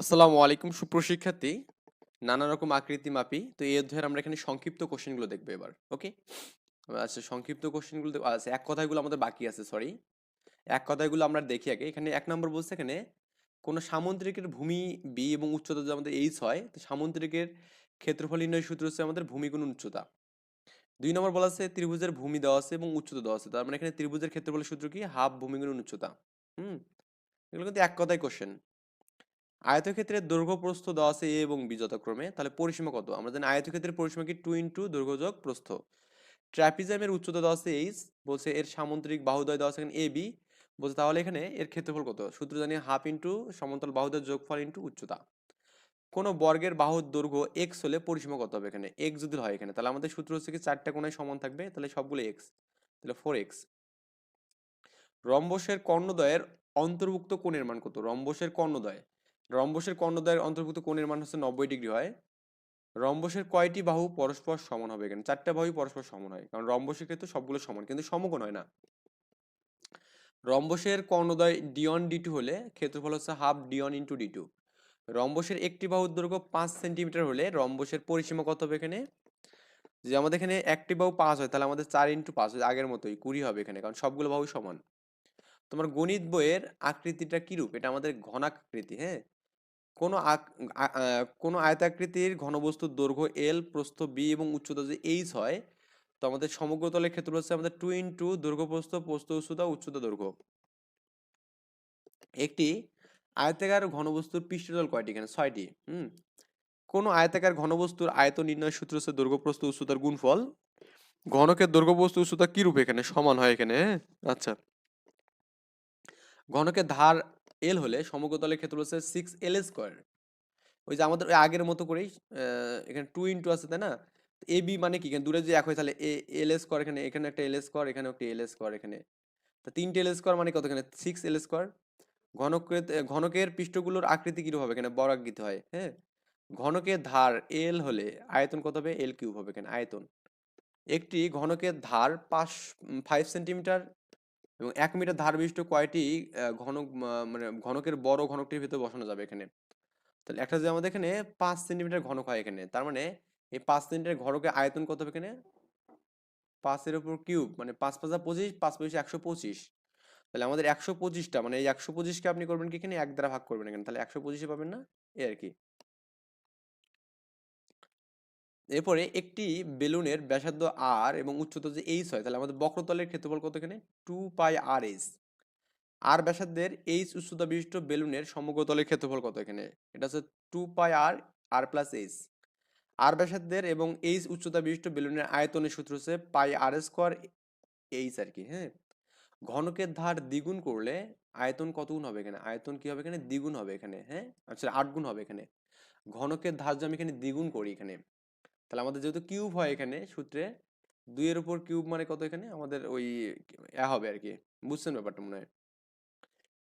আসসালামু আলাইকুম সুপ্রশিক্ষার্থী নানা রকম আকৃতি মাপি। তো এই অধ্যায়ের আমরা এখানে সংক্ষিপ্ত কোশ্চেনগুলো দেখব এবার ওকে আচ্ছা সংক্ষিপ্ত কোশ্চেনগুলো আচ্ছা এক কথাগুলো আমাদের বাকি আছে সরি এক কথাগুলো আমরা দেখি আগে। এখানে এক নম্বর বলছে এখানে, কোনো সামুদ্রিকের ভূমি বি এবং উচ্চতা যদি আমাদের এইচ হয়, তো সামুদ্রিকের ক্ষেত্রফল নির্ণয় সূত্র হচ্ছে আমাদের ভূমি গুণ উচ্চতা। দুই নম্বর বলা আছে, ত্রিভুজের ভূমি দেওয়া আছে এবং উচ্চতা দেওয়া আছে। তার মানে এখানে ত্রিভুজের ক্ষেত্রফলের সূত্র কি? হাফ ভূমি গুণ উচ্চতা। হুম? এগুলো কিন্তু এক কথায় কোশ্চেন আয়তক্ষেত্রের দৈর্ঘ্য প্রস্থ দেওয়া আছে এ এবং বি যথাক্রমে, তাহলে পরিসীমা কত? আমরা জানি আয়তক্ষেত্রের পরিসীমা কি? টু ইন্টু দৈর্ঘ্য যোগ প্রস্থ। ট্র্যাপিজামের উচ্চতা দেওয়া আছে এইচ বলছে এর সামুদ্রিক বাহুদয় দেওয়া আছে এখানে এ বি বলছে তাহলে এখানে এর ক্ষেত্রফল কত? সূত্র জানি হাফ ইন্টু সমান্তরাল বাহুদয় যোগফল ইন্টু উচ্চতা। কোনো বর্গের বাহুর দৈর্ঘ্য এক্স হলে পরিসীমা কত হবে এখানে? এক্স যদি হয় এখানে, তাহলে আমাদের সূত্র হচ্ছে কি চারটা কোণায় সমান থাকবে, তাহলে সবগুলো এক্স তাহলে ফোর এক্স রম্বসের কর্ণদয়ের অন্তর্ভুক্ত কোণের মান কত? রম্বসের কর্ণদয়। রম্বসের কর্ণদ্বয়ের অন্তর্ভুক্ত কোণের মান হচ্ছে নব্বই ডিগ্রি হয়। রম্বসের কয়টি বাহু পরস্পর সমান হবে? এখানে চারটা বাহুই পরস্পর সমান হয়। কারণ রম্বসের ক্ষেত্রে সবগুলো সমান, কিন্তু সমকোণ হয় না। রম্বসের কর্ণদ্বয় ডিওন ডি টু হলে ক্ষেত্রফল হচ্ছে half d one into d two রম্বসের একটি বাহুর দৈর্ঘ্য পাঁচ সেন্টিমিটার হলে রম্বসের পরিসীমা কত হবে এখানে? যে আমাদের এখানে একটি বাহু পাঁচ হয়, তাহলে আমাদের চার ইন্টু পাঁচ হয় আগের মতোই কুড়ি হবে এখানে, কারণ সবগুলো বাহু সমান। তোমার গণিত বইয়ের আকৃতিটা কিরূপ? এটা আমাদের ঘনাকৃতি হ্যাঁ? কোনো কোনো আয়তাকৃতির ঘনবস্তুর দৈর্ঘ্য এল প্রস্থ বি এবং উচ্চতা যদি এইচ হয়, তো আমাদের সমগ্র তলের ক্ষেত্র হচ্ছে আমাদের টু ইন্টু দৈর্ঘ্য প্রস্থ প্রস্থ উচ্চতা উচ্চতা দৈর্ঘ্য। একটি আয়তাকার ঘনবস্তুর পৃষ্ঠতল কয়টি এখানে? ছয়টি, হুম? কোন আয়তাকার ঘনবস্তুর আয়ত নির্ণয় সূত্র হচ্ছে দৈর্ঘ্য প্রস্থ উচ্চতার গুণফল। ঘনকের দৈর্ঘ্য প্রস্থ উচ্চতা কিরূপ এখানে? সমান হয় এখানে হ্যাঁ? আচ্ছা। ঘনকের ধার এল হলে সমগ্রতলের ক্ষেত্র হচ্ছে সিক্স এল স্কোয়ার ওই যে আমাদের আগের মতো করেই এখানে টু ইন্টু আছে, তাই না? এ বি মানে কি? দূরে যে এক হয়, তাহলে এ এল স্কোয়ার এখানে এখানে একটা এল স্কোয়ার এখানে একটা এল স্কোয়ার এখানে। তা তিনটে এল স্কোয়ার মানে কত এখানে সিক্স এল স্কোয়ার ঘনকের ঘনকের পৃষ্ঠগুলোর আকৃতি কিরূপ হবে? এখানে বড় আকৃতি হয় হ্যাঁ? ঘনকের ধার এল হলে আয়তন কত হবে? এল কিউব হবে এখানে, আয়তন। একটি ঘনকের ধার পাঁচ ফাইভ সেন্টিমিটার এবং এক মিটার ধার বিশিষ্ট কয়টি ঘন মানে ঘনকের বড় ঘনকটির ভিতরে বসানো যাবে এখানে। তাহলে একটা যে আমাদের এখানে পাঁচ সেন্টিমিটার ঘনক হয় এখানে, তার মানে এই পাঁচ সেন্টিমিটার ঘনকের আয়তন কত হবে এখানে? পাঁচের উপর কিউব মানে পাঁচ পাঁচা পঁচিশ, পাঁচ পঁচিশ একশো পঁচিশ। তাহলে আমাদের একশো পঁচিশটা মানে এই একশো পঁচিশকে আপনি করবেন কি এখানে? এক দ্বারা ভাগ করবেন এখানে। তাহলে একশো পঁচিশে পাবেন না? এই আর কি। এরপরে একটি বেলুনের ব্যাসার্ধ আর এবং উচ্চতা যে এইচ হয়, তাহলে আমাদের বক্রতলের ক্ষেত্রফল কত এখানে? টু পাই আর এইচ আর ব্যাসার্ধের এইচ উচ্চতা বিশিষ্ট বেলুনের সমগ্রতলের ক্ষেত্রফল কত এখানে? এটা হচ্ছে two pi r r plus h আর ব্যাসার্ধের এবং এইচ উচ্চতা বিশিষ্ট বেলুনের আয়তনের সূত্র হচ্ছে পাই আর স্কোয়ার এইচ আর কি হ্যাঁ? ঘনকের ধার দ্বিগুণ করলে আয়তন কত গুণ হবে এখানে? আয়তন কি হবে এখানে? দ্বিগুণ হবে এখানে হ্যাঁ? আচ্ছা আট গুণ হবে এখানে। ঘনকের ধার যে আমি এখানে দ্বিগুণ করি এখানে তাহলে আমাদের যেহেতু কিউব হয় এখানে সূত্রে, দুইয়ের উপর কিউব মানে কত এখানে? আমাদের ওই হবে আর কি, বুঝছেন ব্যাপারটা মনে হয়?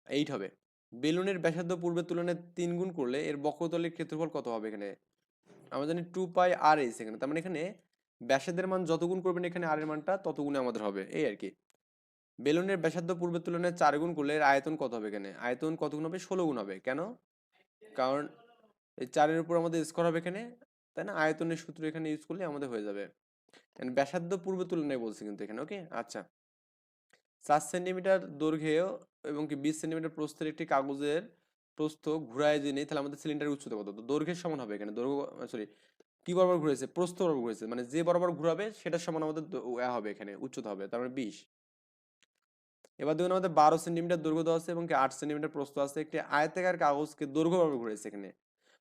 এইট হবে। বেলুনের ব্যাসার্ধ পূর্বের তুলনায় তিন গুণ করলে এর বক্রতলের ক্ষেত্রফল কত হবে এখানে? আমরা জানি টু পাই আর এস এখানে, তার মানে এখানে ব্যাসার্ধের মান যত গুণ করবেন এখানে আর এর মানটা তত গুণে আমাদের হবে, এই আর কি। বেলুনের ব্যাসার্ধ পূর্বের তুলনায় চার গুণ করলে এর আয়তন কত হবে এখানে? আয়তন কত গুণ হবে? ষোলো গুণ হবে। কেন? কারণ এই চারের উপর আমাদের স্কোর হবে এখানে। তাই না? আয়তনের সূত্র এখানে ইউজ করলে আমাদের হয়ে যাবে। ব্যাসার্ধ পূর্ব তুলনায় বলছি কিন্তু এখানে ওকে আচ্ছা। চার সেন্টিমিটার দৈর্ঘ্যেও এবং কি বিশ সেন্টিমিটার প্রস্থের একটি কাগজের প্রস্থ ঘুরায় যে নেই, তাহলে আমাদের সিলিন্ডারের উচ্চতা কত? তো দৈর্ঘ্যের সমান হবে এখানে। দৈর্ঘ্য সরি কি বরাবর ঘুরেছে? প্রস্থ বরাবর ঘুরেছে। মানে যে বরাবর ঘুরাবে, সেটার সমান আমাদের হবে এখানে, উচ্চতা হবে, তার মানে বিশ। এবার দেখুন আমাদের বারো সেন্টিমিটার দৈর্ঘ্য দেওয়া আছে এবং আট সেন্টিমিটার প্রস্থ আছে। একটি আয়তাকার কাগজকে দৈর্ঘ্য বরাবর ঘুরেছে এখানে।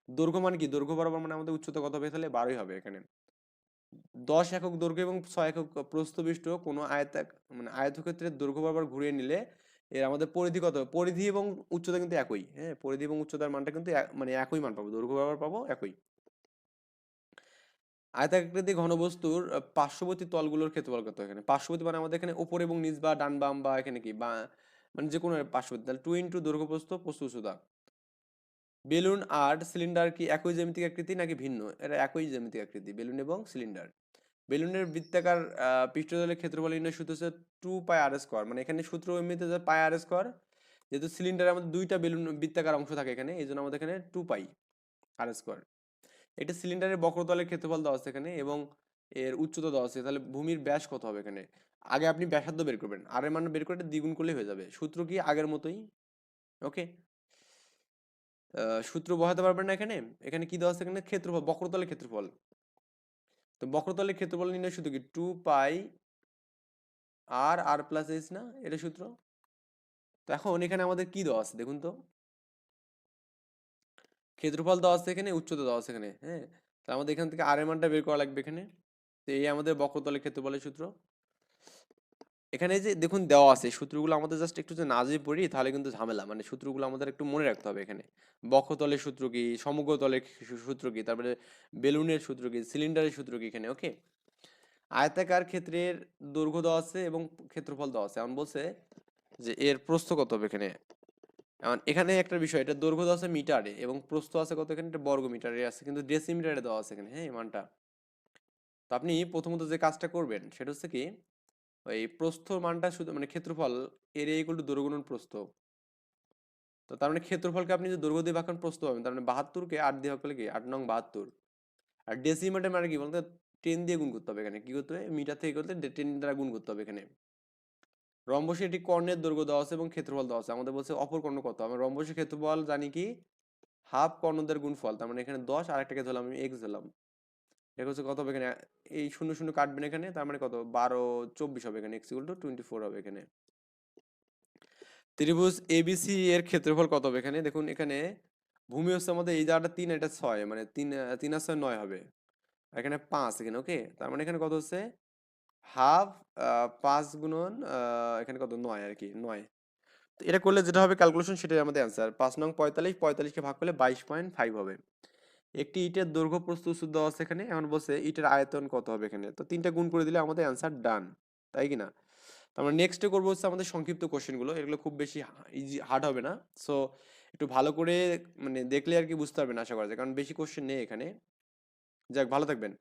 দৈর্ঘ্য মানে কি? দৈর্ঘ্য বরাবর মানে আমাদের উচ্চতা কত হবে তাহলে বারোই হবে এখানে। দশ একক দৈর্ঘ্য এবং ছয় একক প্রস্থবিষ্ট কোনো আয়ত মানে আয়তক্ষেত্রের দৈর্ঘ্য বরাবর ঘুরিয়ে নিলে এর আমাদের পরিধি কত? পরিধি এবং উচ্চতা কিন্তু একই। হ্যাঁ পরিধি এবং উচ্চতার মানটা কিন্তু মানে একই মান পাবো। দৈর্ঘ্য বরাবর পাবো একই। আয়তাকৃতি ঘনবস্তুর পার্শ্ববর্তী তলগুলোর ক্ষেত্রফল কত এখানে? পার্শ্ববর্তী মানে আমাদের এখানে উপর এবং নিচ বা ডান বাম বা এখানে কি? বা মানে যে কোনো পার্শ্ববর্তী। তাহলে টু ইন্টু দৈর্ঘ্য প্রস্থ প্রস্থ উচ্চতা। বেলুন আর সিলিন্ডার কি একই জ্যামিতিক আকৃতি নাকি ভিন্ন? এটা একই জ্যামিতিক আকৃতি, বেলুন এবং সিলিন্ডার। বেলুনের বৃত্তাকার পৃষ্ঠতলের ক্ষেত্রফল নির্ণয় সূত্র হচ্ছে টু পাই আর স্কোয়ার মানে এখানে সূত্র এমনিতে পাই আর স্কোয়ার যেহেতু সিলিন্ডারের আমাদের দুইটা বেলুন বৃত্তাকার অংশ থাকে এখানে এই জন্য আমাদের এখানে টু পাই আর স্কোয়ার এটা সিলিন্ডারের বক্রতলের ক্ষেত্রফল দেওয়া আছে এখানে এবং এর উচ্চতা দেওয়া আছে, তাহলে ভূমির ব্যাস কত হবে এখানে? আগে আপনি ব্যাসার্ধ বের করবেন আর এর মান বের করে দ্বিগুণ করলে হয়ে যাবে। সূত্র কি আগের মতোই? ওকে সূত্র বহাতে পারবেন না এখানে। এখানে কি দেওয়া আছে? এখানে ক্ষেত্রফল, বক্রতলের ক্ষেত্রফল। তো বক্রতলের ক্ষেত্রফল নির্ণয় সূত্র কি? Two pi r r plus h না? এটা সূত্র? তো এখন এখানে আমাদের কি দেওয়া আছে দেখুন তো? ক্ষেত্রফল দেওয়া আছে এখানে, উচ্চতা দেওয়া আছে এখানে হ্যাঁ? তো আমাদের এখান থেকে আর এর মানটা বের করা লাগবে এখানে। তো এই আমাদের বক্রতলের ক্ষেত্রফলের সূত্র। এখানে যে দেখুন দেওয়া আছে সূত্রগুলো আমাদের জাস্ট একটু যে না যে পড়ি, তাহলে কিন্তু ঝামেলা। মানে সূত্রগুলো আমাদের একটু মনে রাখতে হবে এখানে। বক্ষতলের সূত্র কি সমগ্রতলের সূত্র কি, তারপরে বেলুনের সূত্র কি সিলিন্ডারের সূত্র কি এখানে ওকে আয়তাকার ক্ষেত্রের দৈর্ঘ্য দেওয়া আছে এবং ক্ষেত্রফল দেওয়া আছে। এমন বলছে যে এর প্রস্থ কত হবে এখানে? এখন এখানে একটা বিষয়, এটা দৈর্ঘ্য দেওয়া আছে মিটারে এবং প্রস্থ আছে কত এখানে? এটা বর্গ মিটারে আছে, কিন্তু ডেসিমিটারে দেওয়া আছে এখানে হ্যাঁ মানটা। তো আপনি প্রথমত যে কাজটা করবেন, সেটা হচ্ছে কি ওই প্রস্থ মানটা শুধু মানে ক্ষেত্রফল এরিয়া ইকুয়াল টু দৈর্ঘ্য গুণন প্রস্থ। তো তার মানে ক্ষেত্রফলকে আপনি যে দৈর্ঘ্য দিয়ে ভাগ প্রস্থ পাবেন, তার মানে বাহাত্তরকে আট দিয়ে ভাগ করলে কি? আট নং বাহাত্তর। আর ডেসিমিটার মানে কি বলতে? টেন দিয়ে গুণ করতে হবে এখানে। কি করতে হবে? মিটার থেকে করতে টেন দ্বারা গুণ করতে হবে এখানে। রম্বসে এটি কর্ণের দৈর্ঘ্য দেওয়া আছে এবং ক্ষেত্রফল দেওয়া আছে। আমাদের বলছে অপর কর্ণ কত? আমরা রম্বসের ক্ষেত্রফল জানি কি? হাফ কর্ণদের গুণফল। তার মানে এখানে দশ আর একটাকে ধরলাম, আমি এক্স ধরলাম। এটা হচ্ছে কত হবে এখানে? এই শূন্য শূন্য কাটবেন এখানে, তার মানে কত? বারো, চব্বিশ হবে এখানে x equal to twenty four হবে এখানে। ত্রিভুজ এবিসি এর ক্ষেত্রফল কত হবে এখানে? দেখুন, এখানে ভূমি হচ্ছে আমাদের এই জায়গাটা তিন, এটা ছয় মানে তিন তিন আর ছয় নয় হবে। এখানে পাঁচ এখানে ওকে তার মানে এখানে কত হচ্ছে? হাফ পাঁচ গুণন এখানে কত? নয় আর কি, নয়। তো এটা করলে যেটা হবে ক্যালকুলেশন সেটাই আমাদের অ্যান্সার পাঁচ নং পঁয়তাল্লিশ, পঁয়তাল্লিশকে ভাগ করলে বাইশ পয়েন্ট ফাইভ হবে। একটি ইটের দৈর্ঘ্য প্রস্তুত শুদ্ধ আছে এখানে। এখন বলছে ইটের আয়তন কত হবে এখানে? তো তিনটা গুণ করে দিলে আমাদের অ্যান্সার ডান তাই কি না? আমরা নেক্সটে করব হচ্ছে আমাদের সংক্ষিপ্ত কোশ্চেনগুলো এগুলো খুব বেশি ইজি হার্ড হবে না। সো একটু ভালো করে মানে দেখলে আর কি বুঝতে পারবেন আশা করা যায়। কারণ বেশি কোশ্চেন নেই এখানে। যাক, ভালো থাকবেন।